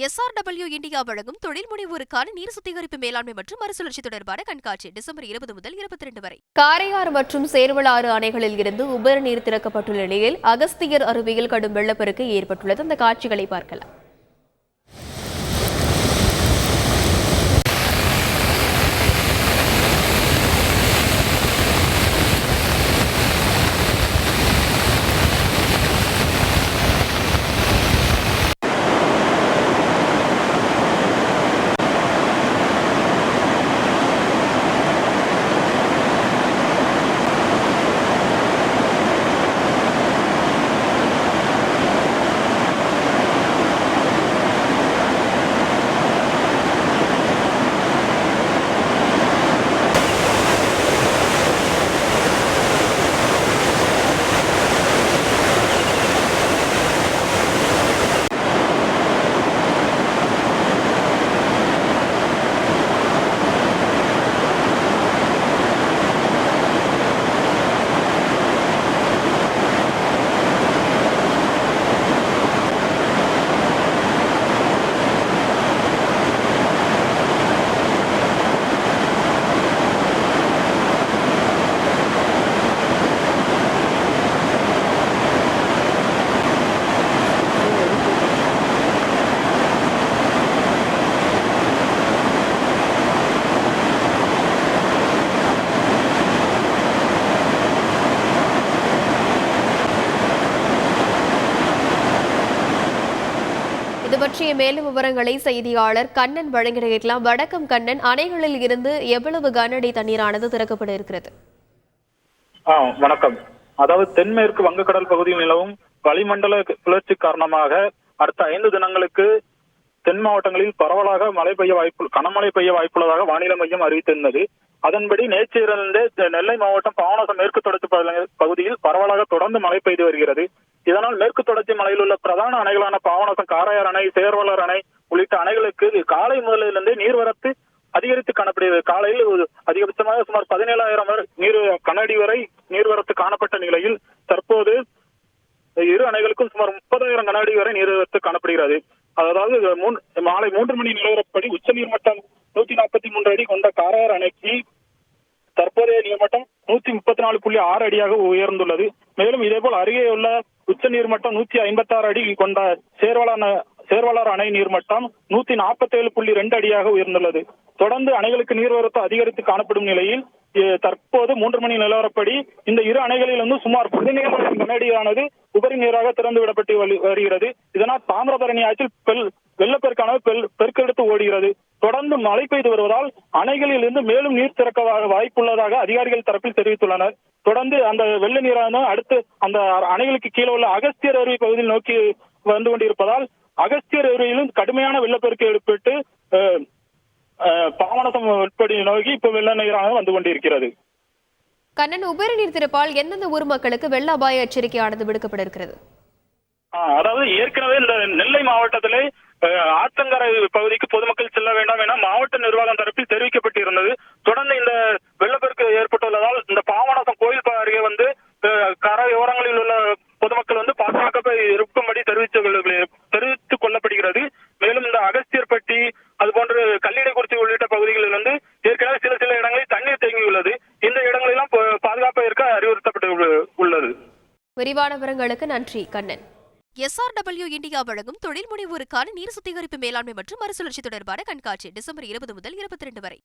SRW India வழங்கும் தொழில் முனைவோருக்கான நீர் சுத்திகரிப்பு மேலாண்மை மற்றும் மறுசுழற்சி தொடர்பான கண்காட்சி டிசம்பர் இருபது முதல் இருபத்தி ரெண்டு வரை. காரையாறு மற்றும் சேர்வலாறு அணைகளில் இருந்து உபரி நீர் திறக்கப்பட்டுள்ள நிலையில் அகஸ்தியர் அருவியில் கடும் வெள்ளப்பெருக்கு ஏற்பட்டுள்ளது. அந்த காட்சிகளை பார்க்கலாம். பற்றிய மேலும் விவரங்களை செய்தியாளர் கண்ணன் வழங்கிட கேட்கலாம் வடக்கம் கண்ணன். அணைகளில் இருந்து எவ்வளவு கனஅடி தண்ணீரானது திறக்கப்பட இருக்கிறது? வணக்கம். அதாவது தென்மேற்கு வங்கக்கடல் பகுதியில் நிலவும் வளிமண்டல சுழற்சி காரணமாக அடுத்த ஐந்து தினங்களுக்கு தென் மாவட்டங்களில் பரவலாக மழை பெய்ய வாய்ப்பு கனமழை பெய்ய வாய்ப்புள்ளதாக வானிலை மையம் அறிவித்திருந்தது. அதன்படி நேற்றிலிருந்து நெல்லை மாவட்டம் பாவனாசம் மேற்கு தொடர்ச்சி பகுதியில் பரவலாக தொடர்ந்து மழை பெய்து வருகிறது. இதனால் மேற்கு தொடர்ச்சி மலையில் உள்ள பிரதான அணைகளான பாவனாசம் காரையார் அணை சேர்வலர் அணை உள்ளிட்ட அணைகளுக்கு காலை முதலிலிருந்தே நீர்வரத்து அதிகரித்து காணப்படுகிறது. காலையில் அதிகபட்சமாக சுமார் பதினேழாயிரம் வரை நீர் கண்ணாடி வரை நீர்வரத்து காணப்பட்ட நிலையில் தற்போது இரு அணைகளுக்கும் சுமார் முப்பதாயிரம் கனஅடி வரை நீர்வரத்து காணப்படுகிறது. அதாவது மாலை மூன்று மணி நிலவரப்படி உச்ச நீர்மட்டம் நூத்தி நாற்பத்தி மூன்று அடி கொண்ட காரையார் அணைக்கு தற்போதைய நீர்மட்டம் நூத்தி முப்பத்தி நாலு புள்ளி ஆறு அடியாக உயர்ந்துள்ளது. மேலும் இதேபோல் அருகே உள்ள உச்ச நீர்மட்டம் நூத்தி ஐம்பத்தி ஆறு அடி கொண்ட சேர்வலான சேர்வலார் அணை நீர்மட்டம் நூத்தி நாற்பத்தி ஏழு புள்ளி ரெண்டு அடியாக உயர்ந்துள்ளது. தொடர்ந்து அணைகளுக்கு நீர்வரத்து அதிகரித்து காணப்படும் நிலையில் தற்போது மூன்று மணி நிலவரப்படி இந்த இரு அணைகளிலிருந்து சுமார் பதினேழாயிரம் கனஅடியானது உபரி நீராக திறந்து விடப்பட்டு வருகிறது. இதனால் தாமிரபரணி ஆற்றில் பெல் வெள்ளப்பெருக்கானது பெல் பெருக்கெடுத்து ஓடுகிறது. தொடர்ந்து மழை பெய்து வருவதால் அணைகளில் இருந்து மேலும் நீர் திறக்க வாய்ப்புள்ளதாக அதிகாரிகள் தரப்பில் தெரிவித்துள்ளனர். தொடர்ந்து அந்த வெள்ள நீரான அடுத்து அந்த அணைகளுக்கு கீழே உள்ள அகஸ்தியர் அருவி பகுதியில் நோக்கி வந்து கொண்டிருப்பதால் அகஸ்தியர் அருவியிலும் கடுமையான வெள்ளப்பெருக்கு ஏற்பட்டு பாவனசம் உட்படி நோக்கி இப்ப வெள்ள நீராக வந்து கொண்டிருக்கிறது. கண்ணன் உபரி நீர் திறப்பால் எந்தெந்த ஊர் மக்களுக்கு வெள்ள அபாய எச்சரிக்கையானது விடுக்கப்பட இருக்கிறது அதாவது ஏற்கனவே இந்த நெல்லை மாவட்டத்திலே ஆத்தங்கரை பகுதிக்கு பொதுமக்கள் செல்ல வேண்டாம் என மாவட்ட நிர்வாகம் தரப்பில் தெரிவிக்கப்பட்டிருந்தது. தொடர்ந்து இந்த வெள்ளப்பெருக்கு ஏற்பட்டுள்ளதால் இந்த பாவனாசம் கோயில் ப- அருகே வந்து அஹ், கரையோரங்களில் உள்ள பொதுமக்கள் வந்து பாதுகாப்பாக இருக்கும்படி தெரிவித்து தெரிவித்துக் கொள்ளப்படுகிறது மேலும் இந்த அகஸ்தியர்பட்டி அதுபோன்று கல்லிடைக்குறிச்சி உள்ளிட்ட பகுதிகளில் வந்து ஏற்கனவே சில சில இடங்களில் தண்ணீர் தேங்கியுள்ளது. இந்த இடங்களெல்லாம் பாதுகாப்பாக இருக்க அறிவுறுத்தப்பட்டு உள்ள- உள்ளது. விரிவான விவரங்களுக்கு நன்றி கண்ணன். எஸ்ஆர்டபிள்யூ இந்தியா வழங்கும் தொழில் முனைவோருக்கான நீர் சுத்திகரிப்பு மேலாண்மை மற்றும் மறுசுழற்சி தொடர்பான கண்காட்சி டிசம்பர் இருபது முதல் இருபத்தி ரெண்டு வரை.